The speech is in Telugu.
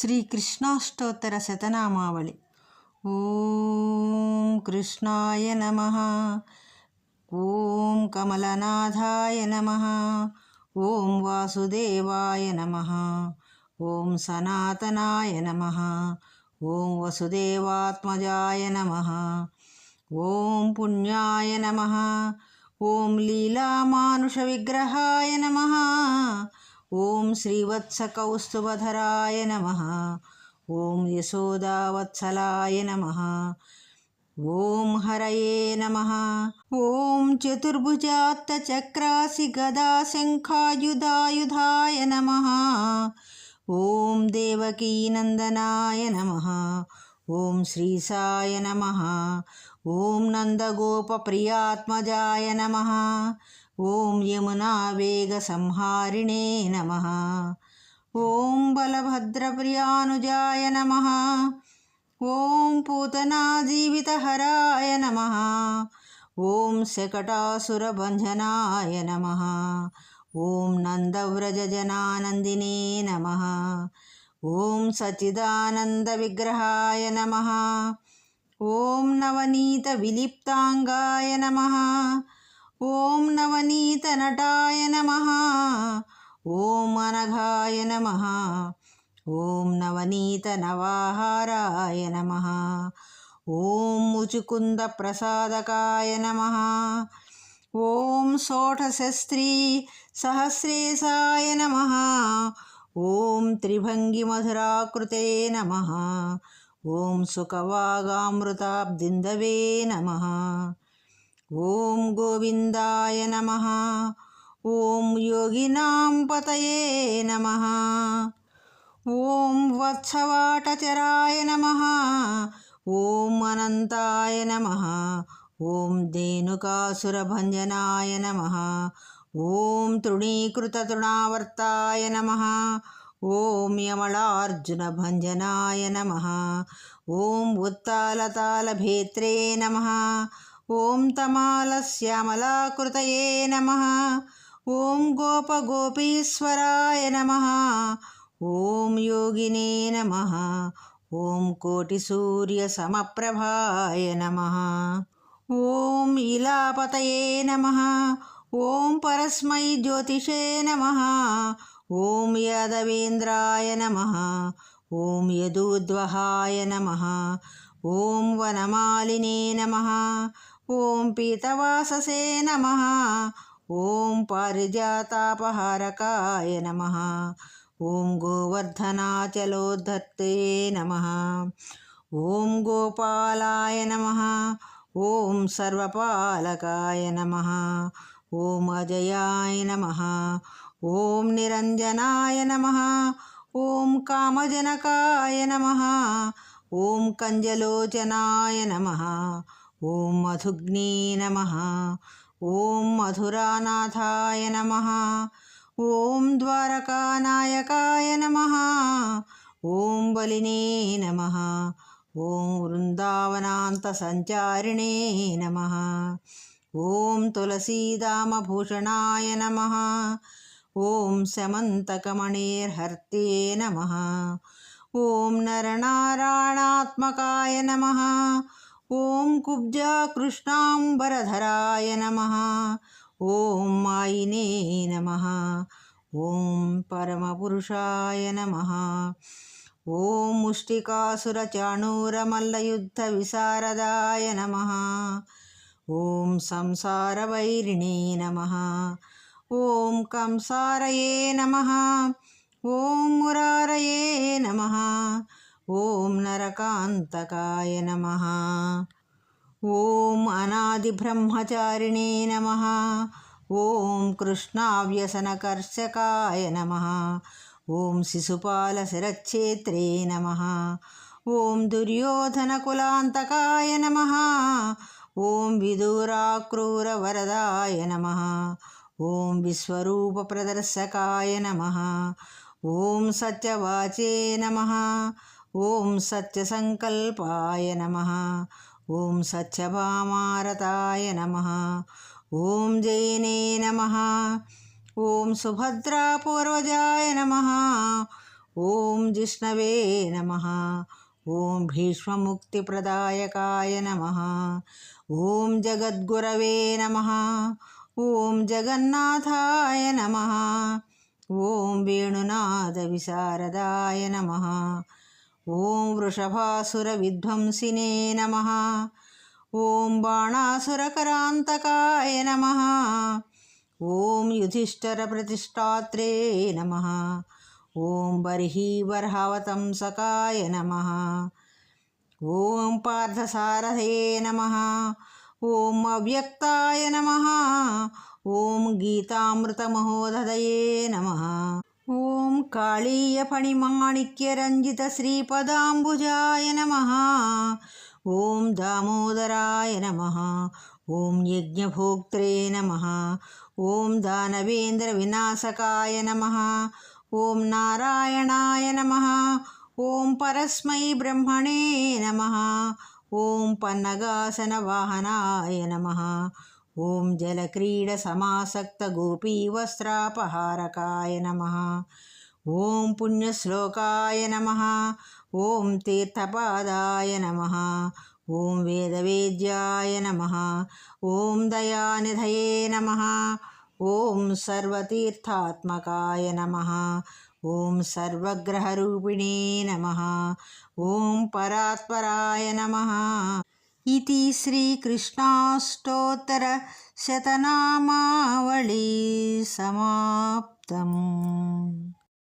श्रीकृष्णाष्टोत्तरशतनामावलि। ॐ कृष्णाय नमः। ॐ कमलनाथाय नमः। ॐ वासुदेवाय नमः। ॐ सनातनाय नमः। ॐ वसुदेवात्मजाय नमः। ॐ पुण्याय नमः। ॐ लीलामानुषविग्रहाय नमः। ఓం శ్రీవత్సకౌస్తుభధరాయ నమ. ఓం యశోదావత్సలాయ నమ. ఓం హరయే నమ. ఓం చతుర్భుజాత్తచక్రాసి గదా శంఖాయుధాయుధాయ నమ. ఓం దేవకీనందనాయ నమ. ఓం శ్రీసాయ నమ. ఓం నందగోపప్రియాత్మజాయ నమ. ॐ यमुनावेगसंहारिणे नमः। ॐ बलभद्रप्रियानुजाय नमः। ॐ पूतनाजीवितहराय नमः। ॐ शकटासुरभञ्जनाय नमः। ॐ नन्दव्रजजनानन्दिने नमः। ॐ सच्चिदानन्दविग्रहाय नमः। ॐ नवनीतविलिप्ताङ्गाय नमः। ఓం నవనీత నటాయ నమ. ఓం అనఘాయ నమ. ఓం నవనీత నవాహారాయ నమ. ఓం ముచుకుంద ప్రసాదకాయ నమ. ఓం షోఠశస్త్రీ సహస్రేశాయ నమ. ఓం త్రిభంగి మధురాకృతే నమ. ఓం సుఖవాగామృతాబ్దిందవే నమ. ॐ गोविन्दाय नमः। ॐ योगिनां पतये नमः। ॐ वत्सवाटचराय नमः। ॐ अनन्ताय नमः। ॐ धेनुकासुरभञ्जनाय नमः। ॐ तृणीकृततृणावर्ताय नमः। ॐ यमलार्जुनभञ्जनाय नमः। ॐ उत्तालतालभेत्रे नमः। ॐ तमालस्यामलाकृतये नमः। ॐ गोपगोपीश्वराय नमः। ॐ योगिने नमः। ॐ कोटिसूर्यसमप्रभाय नमः। ॐ इलापतये नमः। ॐ परस्मै ज्योतिषे नमः। ॐ यादवेन्द्राय नमः। ॐ यदूद्वहाय नमः। ॐ वनमालिने नमः। ॐ पीतवाससे नमः। ॐ पारिजातापहारकाय नम। ओं गोवर्धनाचलोद्धत्ते नमः। ॐ गोपालाय नम। ओं सर्वपालकाय नम। ओं अजयाय नमः। ॐ निरञ्जनाय नमः। ॐ कामजनकाय नम। ओं कंजलोचनाय नमः। ॐ धुग्ने नमः। ॐ मधुरानाथाय नमः। ॐ द्वारकानायकाय नमः। ॐ बलिने नमः। ॐ वृन्दावनान्तसञ्चारिणे नमः। ॐ तुलसीदामभूषणाय नमः। ॐ शमन्तकमणेर्हर्ते नमः। ॐ नरनाराणात्मकाय नमः। ॐ कुब्जाकृष्णाम्बरधराय नमः। ॐ मायिने नमः। ॐ परमपुरुषाय नमः। ॐ मुष्टिकासुरचाणूरमल्लयुद्धविशारदाय नमः। ॐ संसारवैरिणे नमः। ॐ कंसारये नमः। ॐ मुरारये नमः। ఓం నరకాంతకాయ నమ. ఓం అనాదిబ్రహ్మచారిణే నమ. ఓం కృష్ణావ్యసనకర్షకాయ నమ. ఓం శిశుపాల శిశుపాలశిరచ్ఛేత్రే నమ. ఓం దుర్యోధనకులాంతకాయ నమ. ఓం విదూరాక్రూరవరదాయ నమ. ఓం విశ్వరూప ప్రదర్శకాయ నమ. ఓం సత్యవాచే నమ. ओम सत्य संकल्पाय नमः। ॐ सत्यभामारताय नमः। ओम जैने नमः। ओम सुभद्रा पूर्वजाय नमः। ओम जिष्णवे नमः। ॐ भीष्ममुक्तिप्रदायकाय नमः। ॐ जगद्गुरवे नमः। ॐ जगन्नाथाय नमः। वेणुनाद विशारदा नमः। ఓం వృషభాసుర విధ్వంసినే నమ. ఓం బాణాసురకరాంతకాయ నమ. ఓం యుధిష్ఠర ప్రతిష్టాత్రే నమ. ఓం బర్హీబర్హవతంసకాయ నమ. ఓం పార్థసారథే నమ. ఓం అవ్యక్తాయ నమ. ఓం గీతామృతమహోదయే నమ. ఓం కాళీయఫణిమాణిక్యరంజితశ్రీపదాంబుజాయ నమ ఓం దామోదరాయ నమ ఓం యజ్ఞభోక్త్రే నమ ఓం దానవేంద్ర వినాశకాయ నమ ఓం నారాయణాయ నమ ఓం పరస్మై బ్రహ్మణే నమ ఓం పన్నగాసన వాహనాయ నమ ఓం జలక్రీడ సమాసక్త గోపీవస్త్రాపహారకాయ నమ. ఓం పుణ్యశ్లోకాయ నమ. ఓం తీర్థపాదాయ నమ. ఓం వేదవేద్యాయ నమ. ఓం దయానిధయే నమ. ఓం సర్వతీర్థాత్మకాయ నమ. ఓం సర్వగ్రహరూపిణే నమ. ఓం పరాత్పరాయ నమ. इति श्रीकृष्णाष्टोत्तरशतनामावळी समाप्तम्